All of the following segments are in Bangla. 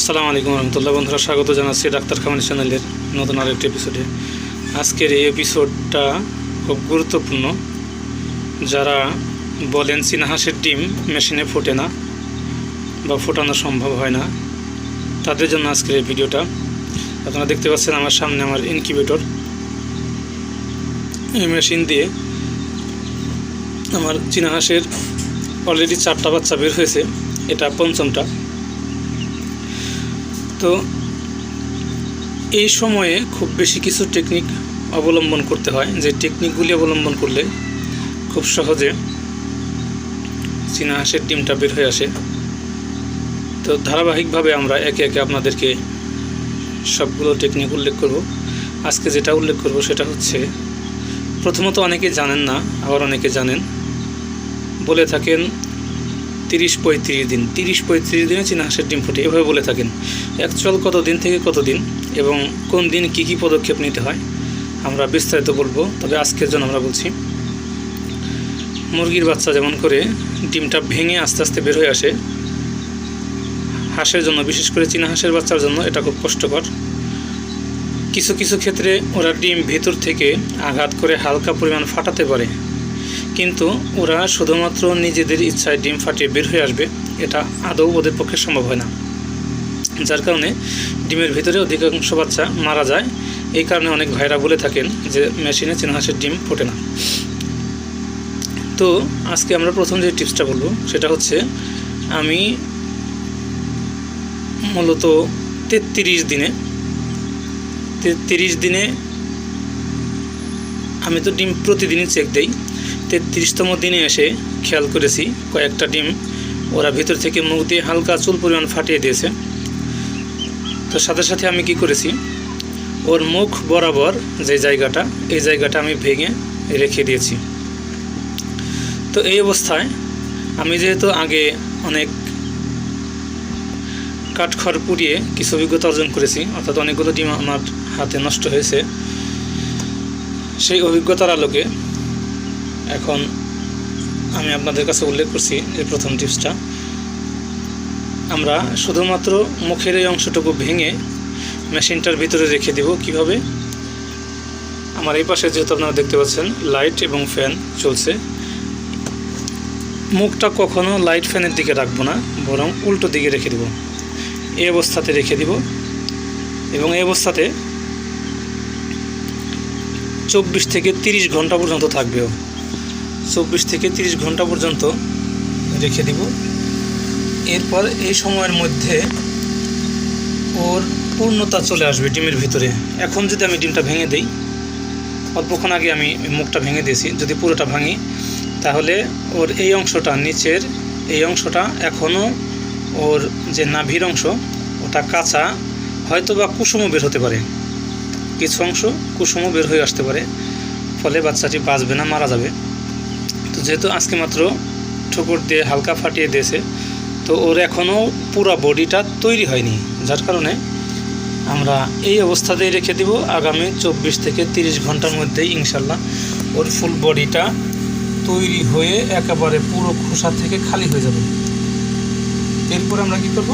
আসসালামু আলাইকুম রহমতুল্লাহ। বন্ধুরা, স্বাগত জানাচ্ছি ডাক্তার খামারি চ্যানেলের নতুন আরেকটি এপিসোডে আজকের এই এপিসোডটা খুব গুরুত্বপূর্ণ। যারা বলেন চীনাহাঁসের ডিম মেশিনে ফোটে না বা ফোটানো সম্ভব হয় না, তাদের জন্য আজকের এই ভিডিওটা। আপনারা দেখতে পাচ্ছেন আমার সামনে আমার ইনকিউবেটর এই মেশিন দিয়ে আমার চীনাহাঁসের অলরেডি চারটা বাচ্চা বের হয়েছে। এটা পঞ্চমটা। তো এই সময়ে খুব বেশি কিছু টেকনিক অবলম্বন করতে হয়, যে টেকনিকগুলি অবলম্বন করলে খুব সহজে চীনা হাঁসের ডিমটা বের হয়ে আসে। তো ধারাবাহিকভাবে আমরা একে একে আপনাদেরকে সবগুলো টেকনিক উল্লেখ করব। আজকে যেটা উল্লেখ করব সেটা হচ্ছে, প্রথমত অনেকে জানেন না, আবার অনেকে জানেন। বলে থাকেন তিরিশ পঁয়ত্রিশ দিন, তিরিশ পঁয়ত্রিশ দিনে চীনা হাঁসের ডিম ফুটে, এভাবে বলে থাকেন। অ্যাকচুয়াল কত দিন থেকে কত দিন এবং কোন দিন কি কি পদক্ষেপ নিতে হয়, আমরা বিস্তারিত বলব, তবে আজকের জন্য আমরা বলছি, মুরগির বাচ্চা যেমন করে ডিমটা ভেঙে আস্তে আস্তে বের হয়ে আসে, হাঁসের জন্য, বিশেষ করে চীনা হাঁসের বাচ্চার জন্য এটা খুব কষ্টকর। কিছু কিছু ক্ষেত্রে ওরা ডিম ভেতর থেকে আঘাত করে হালকা পরিমাণ ফাটাতে পারে। কিন্তু ওরা শুধুমাত্র নিজেদের ইচ্ছায় ডিম ফাটিয়ে বের হয়ে আসবে, এটা আদৌ ওদের পক্ষে সম্ভব হয় না। যার কারণে ডিমের ভিতরে অধিকাংশ বাচ্চা মারা যায়। এই কারণে অনেক ভাইরা বলে থাকেন যে মেশিনে চীনা হাঁসের ডিম ফোটে না। তো আজকে আমরা প্রথম যে টিপসটা বলব, সেটা হচ্ছে আমি মূলত তেত্রিশ দিনে তেত্রিশ দিনে আমি তো ডিম প্রতিদিনই চেক দেই। তেত্রিশতম দিনে এসে খেয়াল করেছি কয়েকটা ডিম। ওরা ভিতর থেকে মুখ দিয়ে হালকা চুল পরিমাণ ফাটিয়ে দিয়েছে। তো সাথে সাথে আমি কি করেছি, ওর মুখ বরাবর যে জায়গাটা, এই জায়গাটা আমি ভেঙে রেখে দিয়েছি। তো এই অবস্থায় আমি যেহেতু আগে অনেক কাঠখড় পুড়িয়ে কিছু অভিজ্ঞতা অর্জন করেছি, অর্থাৎ অনেকগুলো ডিম আমার হাতে নষ্ট হয়েছে, সেই অভিজ্ঞতার আলোকে এখন আমি আপনাদের কাছে উল্লেখ করছি যে প্রথম টিপসটা। আমরা শুধুমাত্র মুখের এই অংশটুকু ভেঙে মেশিনটার ভিতরে রেখে দেব কীভাবে? আমার এই পাশে যেহেতু আপনারা দেখতে পাচ্ছেন, লাইট এবং ফ্যান চলছে। মুখটা কখনো লাইট ফ্যানের দিকে রাখব না, বরং উল্টো দিকে রেখে দেব। এই অবস্থাতে রেখে দিব এবং এই অবস্থাতে চব্বিশ থেকে তিরিশ ঘণ্টা পর্যন্ত থাকবেও। চব্বিশ থেকে তিরিশ ঘণ্টা পর্যন্ত রেখে দিব। এরপর এই সময়ের মধ্যে ওর পূর্ণতা চলে আসবে ডিমের ভিতরে। এখন যদি আমি ডিমটা ভেঙে দিই, অল্পক্ষণ আগে আমি মুখটা ভেঙে দিয়েছি, যদি পুরোটা ভাঙি, তাহলে ওর এই অংশটা, নিচের এই অংশটা এখনও ওর যে নাভির অংশ, ওটা কাঁচা হয়তো বা কুসুমও বের হতে পারে। কিছু অংশ কুসুমও বের হয়ে আসতে পারে, ফলে বাচ্চাটি বাঁচবে না, মারা যাবে। তো যেহেতু আজকে মাত্র ঠুকুর দিয়ে হালকা ফাটিয়ে দিয়েছে, তো ওর এখনও পুরো বডিটা তৈরি হয়নি। যার কারণে আমরা এই অবস্থাতেই রেখে দিব আগামী চব্বিশ থেকে তিরিশ ঘণ্টার মধ্যেই ইনশাল্লাহ ওর ফুল বডিটা তৈরি হয়ে একেবারে পুরো খোসা থেকে খালি হয়ে যাবে। এরপর আমরা কি করব?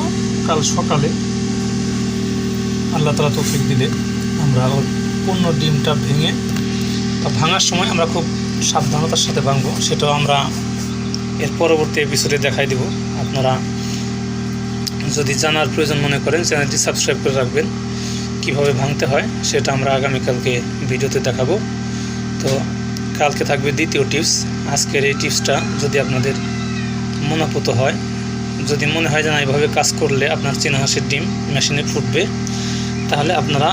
কাল সকালে আল্লাহ তালা তৌফিক দিলে আমরা ওর পূর্ণ ডিমটা ভেঙে তা ভাঙার সময় আমরা খুব সাবধানতার সাথে ভাঙবো, সেটাও আমরা এর পরবর্তী এপিসোডে দেখাই দেব। আপনারা যদি জানার প্রয়োজন মনে করেন, চ্যানেলটি সাবস্ক্রাইব করে রাখবেন। কীভাবে ভাঙতে হয়, সেটা আমরা আগামীকালকে ভিডিওতে দেখাবো। তো কালকে থাকবে দ্বিতীয় টিপস আজকের এই টিপসটা যদি আপনাদের মনোপুত হয়, যদি মনে হয় যে না এইভাবে কাজ করলে আপনার চীনা হাঁসের ডিম মেশিনে ফুটবে, তাহলে আপনারা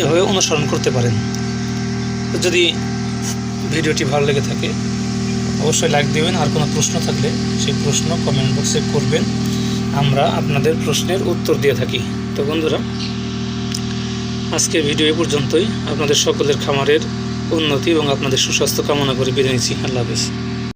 এভাবে অনুসরণ করতে পারেন। যদি ভিডিওটি ভালো লেগে থাকে, অবশ্যই লাইক দেবেন। আর কোনো প্রশ্ন থাকলে সেই প্রশ্ন কমেন্ট বক্সে করবেন। আমরা আপনাদের প্রশ্নের উত্তর দিয়ে থাকি। তো বন্ধুরা, আজকের ভিডিও এ পর্যন্তই। আপনাদের সকলের খামারের উন্নতি এবং আপনাদের সুস্বাস্থ্য কামনা করে বিদায় নিচ্ছি। আল্লাহ হাফিজ।